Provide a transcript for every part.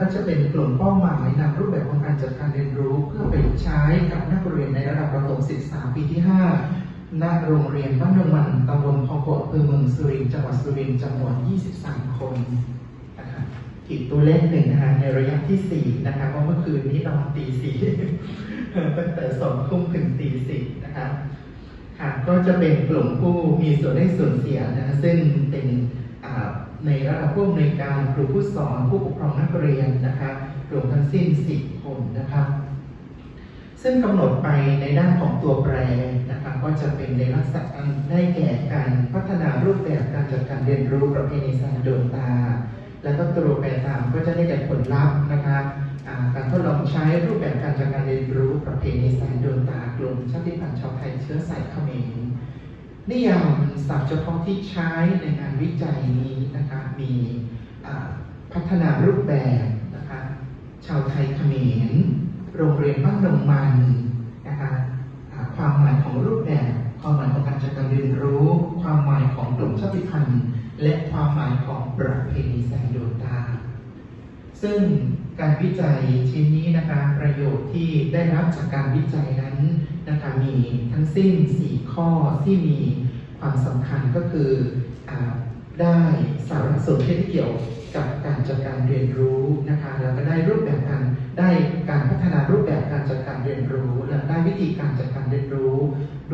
ก็จะเป็นกลุ่มเป้าหมายนำรูปแบบของการจัดการเรียนรู้ เพื่อไปใช้กับนักเรียนในระดับประถมศึกษาปีที่ 5 ณ โรงเรียนบ้านดงมันตำบลคองโกะอำเภอเมืองสุรินทร์จังหวัดสุรินทร์จำนวน 23 คนนะครับอีกตัวเลขหนึ่งนะคะในระยะที่ 4 นะคะเพราะเมื่อคืนนี้นอนตีสี่ตั้งแต่สองทุ่มถึงตีสี่นะครับค่ะก็จะเป็นกลุ่มผู้มีส่วนได้ส่วนเสียนะซึ่งเป็นอ่าในระดับผู้อำนวยการครูผู้สอนผู้ปกครองนักเรียนนะคะรวมทั้งสิ้น 10 คนนะครับซึ่งกำหนดไปในด้านของตัวแปรนะคะก็จะเป็นในลักษณะได้แก่การพัฒนารูปแบบการจัดการเรียนรู้ประเพณีสานดวงตา แล้วก็ตัวแปรตามก็จะได้แก่ผลลัพธ์นะคะการทดลองใช้รูปแบบการจัดการเรียนรู้ประเพณีสานดวงตากลุ่มชาติพันธุ์ชาวไทยเชื้อสายเขมร นิยามศัพท์เฉพาะที่ใช้ในงานวิจัยนี้นะคะมีพัฒนารูปแบบนะคะชาวไทยเขมร โรงเรียนบ้านดงมันนะคะความหมายของรูปแบบ ความหมายของการจัดการเรียนรู้ ความหมายของกลุ่มชาติพันธุ์และความหมายของประเพณีแสงดวงตา ซึ่งการวิจัยชิ้นนี้นะคะประโยชน์ที่ได้รับจากการวิจัยนั้น นะคะมีทั้งสิ้น 4 ข้อที่มีความสำคัญก็คืออได้สารสนเทศที่เกี่ยวกับการจัดการเรียนรู้นะคะแล้วก็ได้รูปแบบการได้การพัฒนารูปแบบการจัดการเรียนรู้ และได้วิธีการจัดการเรียนรู้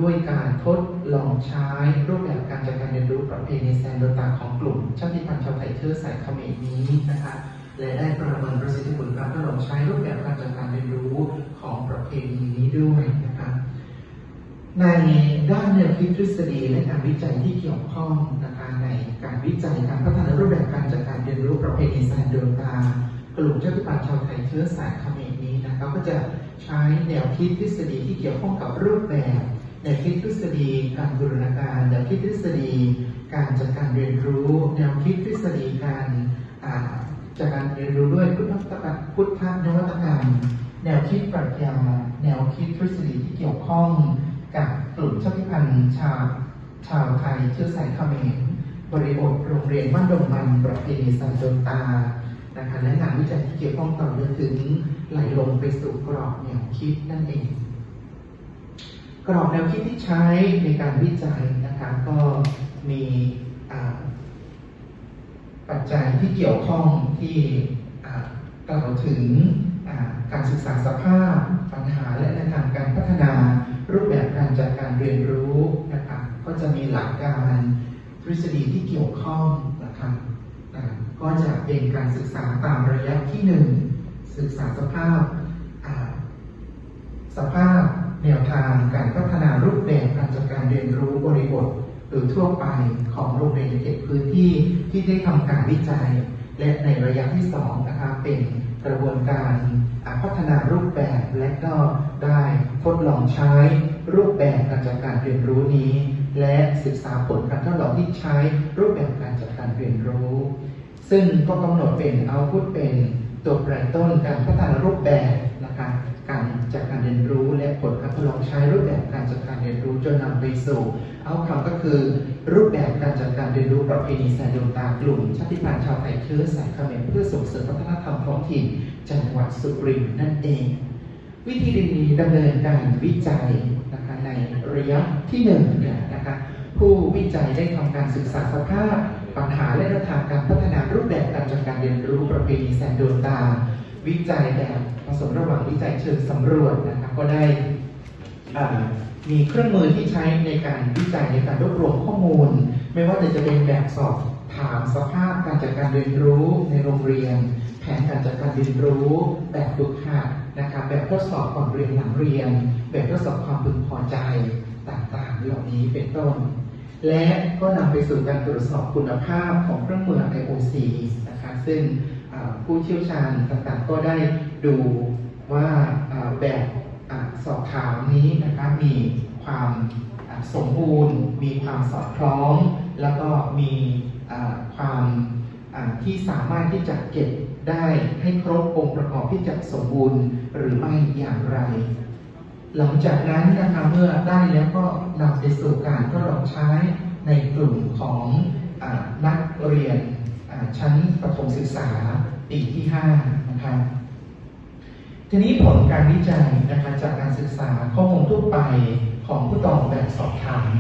ด้วยการทดลองใช้รูปแบบการจัดการเรียนรู้ประเพณีแซนโดตาของกลุ่มชาติพันธุ์ชาวไทยเชื้อสายเขมรนี้นะคะและได้ประเมินประสิทธิผลการทดลองใช้รูปแบบการจัดการเรียนรู้ของประเพณีนี้ด้วยนะ ในด้านแนวคิดทฤษฎีและการวิจัยที่เกี่ยวข้องนะคะในการวิจัยการพัฒนารูปแบบการจัดการเรียนรู้ประเพณีแซนโดตากลุ่มชาติพันธุ์ชาวไทยเชื้อสายเขมรนี้นะคะก็จะใช้แนวคิดทฤษฎีที่เกี่ยวข้องกับรูปแบบแนวคิดทฤษฎีการบูรณาการแนวคิดทฤษฎี การจัดการเรียนรู้ แนวคิดทฤษฎีการจากการเรียนรู้ด้วยพุทธตะพุทธนวัตกรรม แนวคิดปรัชญาแนวคิดทฤษฎีที่เกี่ยวข้อง กับกลุ่มชาติพันธุ์ชาวชาวไทยเชื้อสายเขมรบริบทโรงเรียนบ้านดงมันประเพณีสันโดนตานะคะและงานวิจัยที่เกี่ยวข้องต่อเนื่องถึงไหลลงไปสู่กรอบแนวคิดนั่นเอง กรอบแนวคิดที่ใช้ในการวิจัยนะคะก็มีปัจจัยที่เกี่ยวข้องที่กล่าวถึงการศึกษาสภาพปัญหาและแนวทางการพัฒนา รูปแบบการจัดการเรียนรู้นะคะก็จะมีหลักการทฤษฎีที่เกี่ยวข้องนะคะอ่าก็จะเป็นการศึกษาตามระยะที่หนึ่งศึกษาสภาพสภาพแนวทางการพัฒนารูปแบบการจัดการเรียนรู้บริบทโดยทั่วไปของโรงเรียนในเขตพื้นที่ที่ได้ทำการวิจัย และในระยะที่สองนะคะเป็นกระบวนการพัฒนารูปแบบและก็ได้ทดลองใช้รูปแบบการจัดการเรียนรู้นี้ และศึกษาผลการทดลองที่ใช้รูปแบบการจัดการเรียนรู้ ซึ่งก็กำหนดเป็นเอาพุตเป็นตัวแปรต้นการพัฒนารูปแบบนะคะการจัดการเรียนรู้และผลการทดลองใช้รูปแบบการจัดการเรียนรู้จนนำไปสู่เอาคำก็คือ รูปแบบการจัดการเรียนรู้ประเพณีแสนดวงตากลุ่ม ชาติพันธุ์ชาวไทยเชื้อสายเขมรเพื่อส่งเสริมวัฒนธรรมท้องถิ่นจังหวัดสุรินทร์นั่นเอง วิธีดำเนินการวิจัยนะคะในระยะที่หนึ่งเนี่ยนะคะผู้วิจัยได้ทำการศึกษาสภาพ ปัญหาและแนวทางการพัฒนารูปแบบการจัดการเรียนรู้ประเพณีแสนดวงตา วิจัยแบบผสมระหว่างวิจัยเชิงสำรวจนะคะก็ได้อ่า มีเครื่องมือที่ใช้ในการวิจัยในการรวบรวมข้อมูล ไม่ว่าจะเป็นแบบสอบถามสภาพการจัดการเรียนรู้ในโรงเรียน แผนการจัดการเรียนรู้ แบบฝึกหัดนะคะแบบทดสอบก่อนเรียนหลังเรียน แบบทดสอบความพึงพอใจต่างๆเหล่านี้เป็นต้น และก็นำไปสู่การตรวจสอบคุณภาพของเครื่องมือ IOC นะคะซึ่งผู้เชี่ยวชาญต่างๆก็ได้ดูว่าแบบ สอบถามนี้นะคะมีความสมบูรณ์ มีความสอดคล้อง แล้วก็มีความที่สามารถที่จะเก็บได้ให้ครบองค์ประกอบที่จะสมบูรณ์หรือไม่อย่างไร หลังจากนั้นนะคะเมื่อได้แล้วก็นำไปสู่การทดลองใช้ในกลุ่มของอนักเรียนชั้นประถมศึกษาปีที่5นะครับ ทีนี้ผลการวิจัยนะคะจากการศึกษาข้อมูลทั่วไปของผู้ตอบแบบสอบถาม